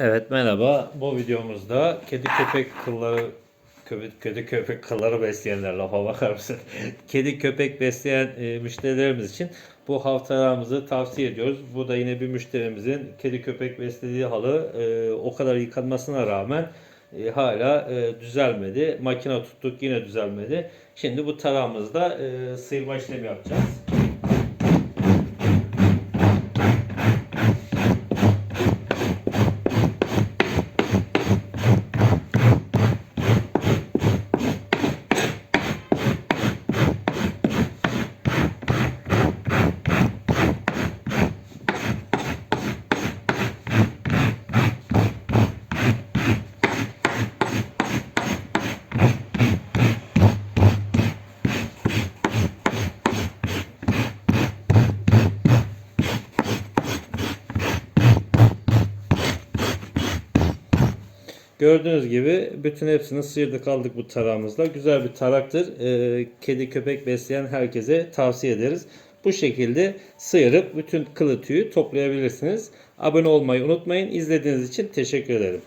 Evet merhaba. Bu videomuzda kedi köpek kılları kedi köpek kılları besleyenler lafa bakar mısın? kedi köpek besleyen e, müşterilerimiz için bu haftalarımızı tavsiye ediyoruz. Bu da yine bir müşterimizin kedi köpek beslediği halı e, o kadar yıkanmasına rağmen e, hala e, düzelmedi. Makine tuttuk yine düzelmedi. Şimdi bu tarağımızda e, sıyırma işlemi yapacağız. Gördüğünüz gibi bütün hepsini sıyırdık aldık bu tarağımızla. Güzel bir taraktır. Ee, kedi köpek besleyen herkese tavsiye ederiz. Bu şekilde sıyırıp bütün kılı tüyü toplayabilirsiniz. Abone olmayı unutmayın. İzlediğiniz için teşekkür ederim.